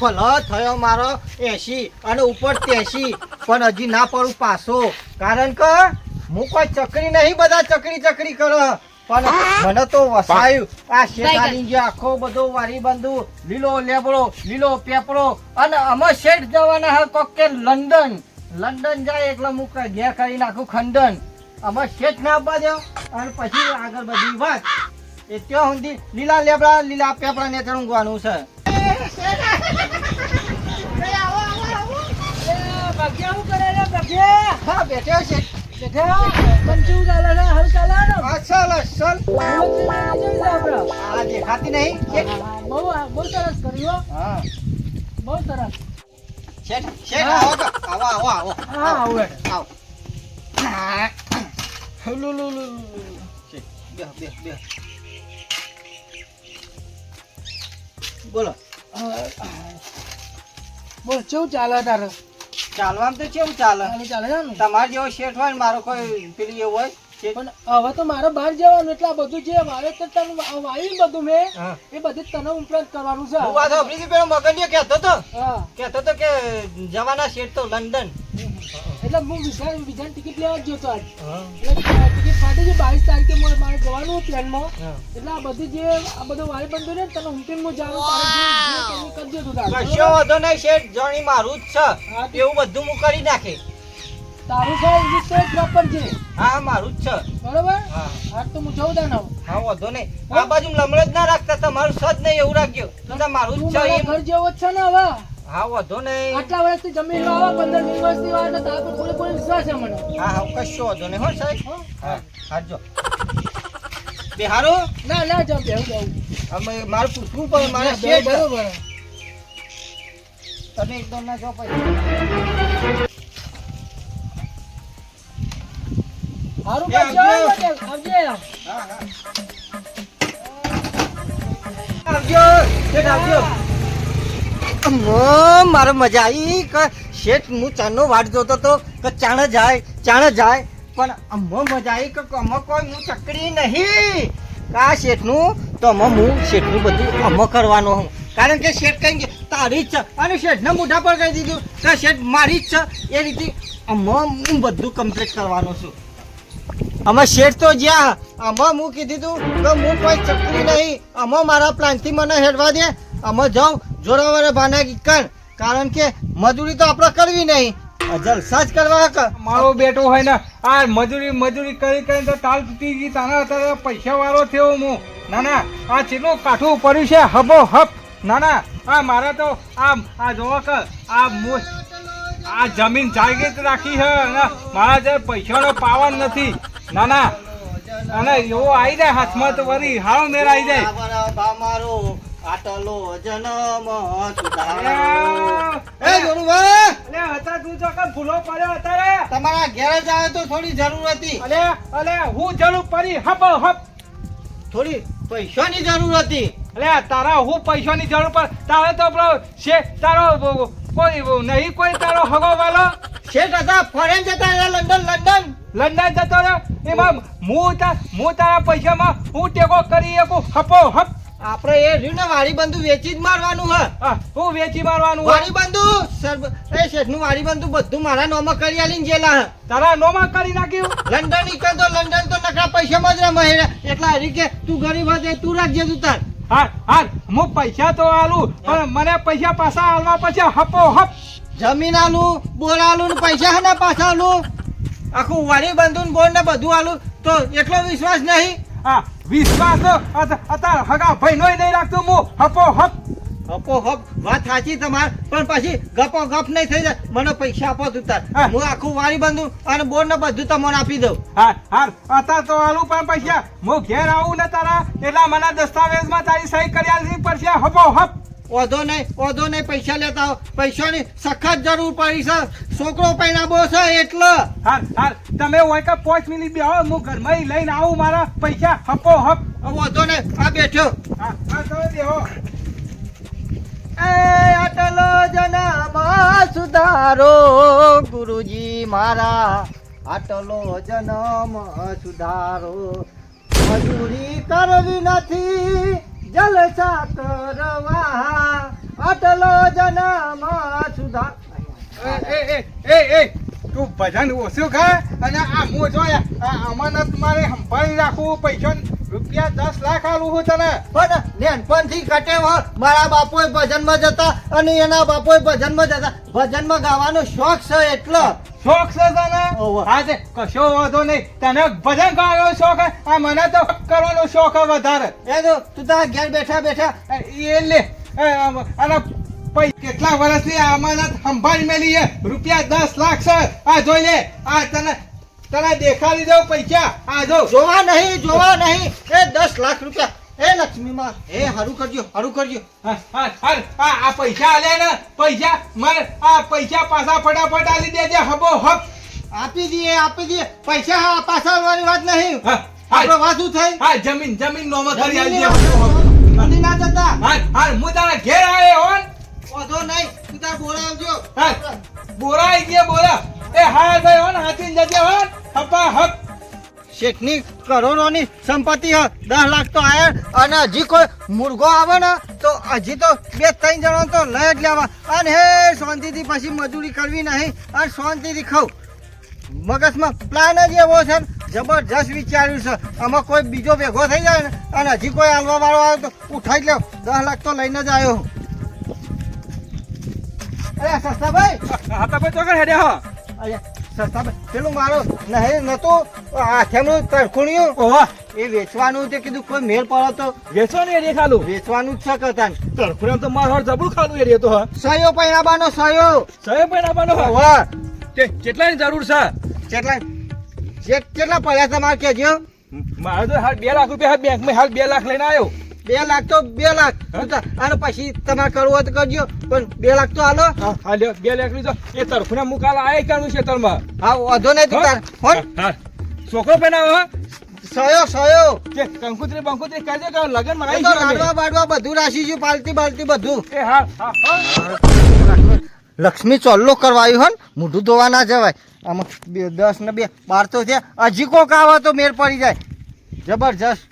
ભલો થયો મારો એસી અને ઉપર તેસી પણ હજી ના પડું પાછો. કારણ કે હું કોઈ ચકરી નહીં, બધા ચકરી ચકરી કરો. પણ મને તો વસાયું. આ શેઠાની જે આખો બધો વારી બંધુ, લીલો લેબડો, લીલો પેપરો અને અમે શેઠ જવાના હા કોક લંડન. લંડન જાય એટલે હું ઘેર કરી નાખું ખંડન. અમે શેઠ ના આપવા દો. અને પછી આગળ બધી વાત. એ ત્યાં સુધી લીલા લેબડા, લીલા પેપડા ને ઊંઘવાનું છે હા બેઠો છે? અસલ અસલ આ દેખાતી નહીં. હા શેઠ શેઠ આવો તો. આવો આવો આવો. આવો. આવો. લુ, લુ, લુ, લુ, લુ. શેઠ, બેહો, બેહો, બેહો. બોલો. બોલ કેવું ચાલે તારે? ચાલવામાં તો કેવું ચાલે? ચાલે ચાલે તમારે જેવો શેઠ હોય ને મારો કોઈ પેલી એવું હોય પણ હવે તો મારે બહાર જવાનું એટલે આ બધું જે વાવેતર તને વાવ્યું બધું મેં એ બધું તને ઉપરાંત કરવાનું છે. હું વાત સાંભળી પેલો મગનીયો કહેતો તો. કહેતો તો કે જવાના શેઠ તો લંડન. એટલે હું વિઝા વિઝાની ટિકિટ લેવા જ જતો આજ. એટલે ટિકિટ છે બાવીસ તારીખે મારે મારે જવાનું પ્લેનમાં. એટલે આ બધી જે આ બધું વારી બંધુ ને તને હું જાણું તારે જે જે કરવું એ કરજે તું કશો વાંધો નહીં શેઠ જાણી મારું જ છે. એવું બધું હું કરી નાખે તારું છે ઇંગ્લિશ તો હા મારું જ છે. બરોબર? હા. હા તો હું જઉં તાને. હા વાંધો નહીં. આ બાજુ લમણો જ ના રાખતા તમારું સજ નહીં એવું રાખજો. તો મારું જ છે ઘર જેવો જ છે ને હવે. હા વાંધો નહીં. આટલા વર્ષથી જમીન આવા પંદર વીસ વર્ષથી વાત હતા આપણે પર પૂરેપૂરો વિશ્વાસ છે મને? હા હા કશો વાંધો નહીં. હો સાહેબ. હો? હાજો બિહારો. ના ના જાવ બેહું બેહું. અમે મારે પૂછવું પડે મારે બે બરોબર. તમે એકદમ ના જો પછી હારું કરજો, આવજો. આવજે. આવજો આવજો. મારે મજા આવી કે શેઠ હું ચાનો વાટ જોતો તો કે ચાણ જાય ચાણ જાય. પણ અમો, મજા આવી કે અમો, કોઈ હું ચકડી નહીં. કા શેઠનું? તો અમો, હું શેઠનું બધું અમો કરવાનો હું. કારણ કે શેઠ કઈ કે તારી જ છે અને શેઠને મોઢા પર કહી દીધું કે શેઠ મારી જ છે એ રીતે અમો, હું બધું કમ્પ્લીટ કરવાનો છું. અમે, શેઠ તો જ્યાં. આમાં હું કીધું તું કે હું કોઈ ચકડી નહીં. આમાં મારા પ્લાનથી મને હેડવા દે. અમે, જાઉં. જોરાવારે ભાના કર કારણ કે મજૂરી તો આપણે કરવી નહીં. જલસા જ કરવા મારો બેટો હોય ને આ મજૂરી મજૂરી કરી કરીને તો તાલ તૂટી ગઈ. તાના અત્યારે પૈસા વાળો થયો હું. ના ના આ કેટલું કાઠું પડ્યું છે? હબો હપ ના ના આ મારે તો આ આ જોવા કે આ આ જમીન જાગીર રાખી છે અને મારા જે પૈસાનો પાવન નથી. ના ના અને એવો આવી જાય હાથમાં તો વરી હાવ મેર આવી જાય. મારો. આટલો જન્મ સુધારો. એ જોરુભા, અલે હતા તું તો કે ભૂલો પડ્યો અત્યારે. તમારા ઘેર જ આવે તો થોડી જરૂર હતી. અલે અલે હું જરૂર પડી હપ હપ. થોડી પૈસાની જરૂર હતી. અલે તારા હું પૈસાની જરૂર પર તારે તો પેલો છે તારો કોઈ નહીં કોઈ તારો હગો વાલો. શેઠ હતા ફોરેન જતા રહ્યા લંડન લંડન. લંડન જતો રહ્યો. એમાં હું તારા પૈસામાં હું ટેકો કરી શકું? હપો હપ. આપણે એ રહ્યું ને વાડી બંધુ વેચી જ મારવાનું હ. હા, હું વેચી મારવાનું વાડી બંધુ સર એ શેઠનું વાડી બંધુ બધું મારા નોમાં કરી આલીને જેલા હ. તારા નોમાં કરી નાખ્યું? લંડન ઈકન તો લંડન તો નકરા પૈસામાં જ રમે એટલા હરી કે તું ગરીબ હતો તું રાખજે તું તાર. હા હા હું પૈસા તો આલું પણ મને પૈસા પાછા આલવા પછી હપો હપ. જમીન આલું બોર આલું ને પૈસા હના પાછા આલું? આખું વાડી બંધુ ને બોર ને બધું આલું તો એટલો વિશ્વાસ નહીં? હા વિશ્વાસ અત્યારે હગા ભાઈ નોય નહીં રાખતો હું. હપો હપ હપો હપ વાત સાચી તમાર પણ પછી ગપો ગપ નહીં થઈ જાય. મને પૈસા આપો તું તાર. હા. આખું વારી બંધુ અને બોર ને બધું તમને આપી દઉં. હા હા અત્યારે તો આલું પણ પૈસા. હું ઘેર આવું ને તારા એટલા મને દસ્તાવેજમાં તારી સહી કરી આલવી પડશે. હપો હપ ઓધો નહીં ઓધો નહીં પૈસા લેતા હો. પૈસાની સખત જરૂર પડી છે. છોકરો પૈણાબો છે એટલે. હા હા તમે હોય કે પાંચ મિનિટ બેહો હું ઘરમાં લઈને આવું મારા પૈસા હપો. હપ ઓધો નહીં આ બેઠો. હા હા તમે બેહો. એ અટલો જનામાં સુધારો ગુરુજી મારા. આટલો જન્મ સુધારો. મજૂરી કરવી નથી. જલસા કરવા અટલો ભજનમાં સુધા. એ એ એ એ તું ભજન ઓછું ખા અને આ હું જોયા અમાનત મારે સંભાળી રાખવું પૈસા રૂપિયા દસ લાખ આલું હું તને. પણ નાનપણથી કટેવ મારા બાપોય ભજનમાં જતા અને એના બાપોય ભજનમાં જતા. ભજનમાં ગાવાનો શોખ છે એટલો. શોખ છે તને? આજે કશો વાંધો નહીં. તને ભજન ગાવાનો શોખ? આ મને તો કરવાનો શોખ વધારે. એ તો તું તારા ઘેર બેઠા બેઠા. એ લે. અને કેટલા વર્ષની અમાનત સંભાળી મેલી રૂપિયા દસ લાખ છે. આ જોઈ લે. આ તને તને દેખાડી દઉં પૈસા? આ જો. જોવા નહીં જોવા નહીં. એ દસ લાખ રૂપિયા. એ લક્ષ્મીમાં. એ હારું કરજો હારું કરજો. આ પૈસા આલે ને પૈસા. મારે આ પૈસા પાછા ફટાફટ આલી દેજે હબો હબ. આપી દઈએ આપી દઈએ. પૈસા હા પાછા આવવાની વાત નહીં. હા, આપણો વાત શું થઈ હા જમીન જમીન નો કરી આલી મને ના જતા. હા હા હું તારા ઘેર આવે હોન. ઓધો નહીં. તું તાર બોલાવજો. હા બોરા આઈ ગયા બોરા એ હા ભાઈ હોન હાથી જજે હોન. હપા હપ શેઠની કરોડોની સંપત્તિ હ દસ લાખ તો આયા અને હજી કોઈ મુર્ગો આવે ને તો હજી તો બે ત્રણ જણા તો લઈ જ લેવા અને હે શાંતિથી પછી મજૂરી કરવી નહીં અને શાંતિથી ખાવ મગજમાં પ્લાન જ એવો છે ને, જબરજસ્ત વિચાર્યું છે આમાં કોઈ બીજો ભેગો થઈ જાય ને અને હજી કોઈ હાલવા વાળો આવે તો ઉઠાઈ જ લેવ દસ લાખ તો લઈને જ આવ્યો. અરે સસ્તાભાઈ હા ભાઈ ચોકડ હેડે હા અરે પેલું મારો નહીં નતું હાથેમનું તરખુણિયું ઓવા એ વેચવાનું તે કીધું કોઈ મેળ પડો તો વેચવાનું એરિયા ખાલું? વેચવાનું જ છે કતાન તરફુરામ તો મારો જબરું ખાલું એરિયા તો હા. સયો પૈણાબાનો સયો. સયો ભાઈ બાનો હા કેટલાની જરૂર છે? કેટલા? જે કેટલા પડ્યા તમારે કેજો મારે તો હાલ બે લાખ રૂપિયા બેંકમાં હાલ બે લાખ લઈને આવ્યો. બે લાખ તો બે લાખ. હા? અને પછી તમારે કરવું હોય તો કરજો. પણ બે લાખ તો હાલો. હાલ્યો બે લાખ લીધો. એ તરફુના મુકાલ આય છે ખેતરમાં હા વધો નહીં તું તાર. ફોન હા છોકરો હા? સયો સયો. કે કંકુત્રી બંકુત્રી કરજો કે લગનમાં આવી લાડવા બાડવા બધું રાખીશું પાલતી બાલટી બધું. એ હા હા હા. લક્ષ્મી ચોલ્લો કરવાયું હન. મોઢું ધોવા ના જવાય. આમાં બે દસ ને બે બાર તો થયા હજી કોક આવે તો મેર પડી જાય. જબરજસ્ત.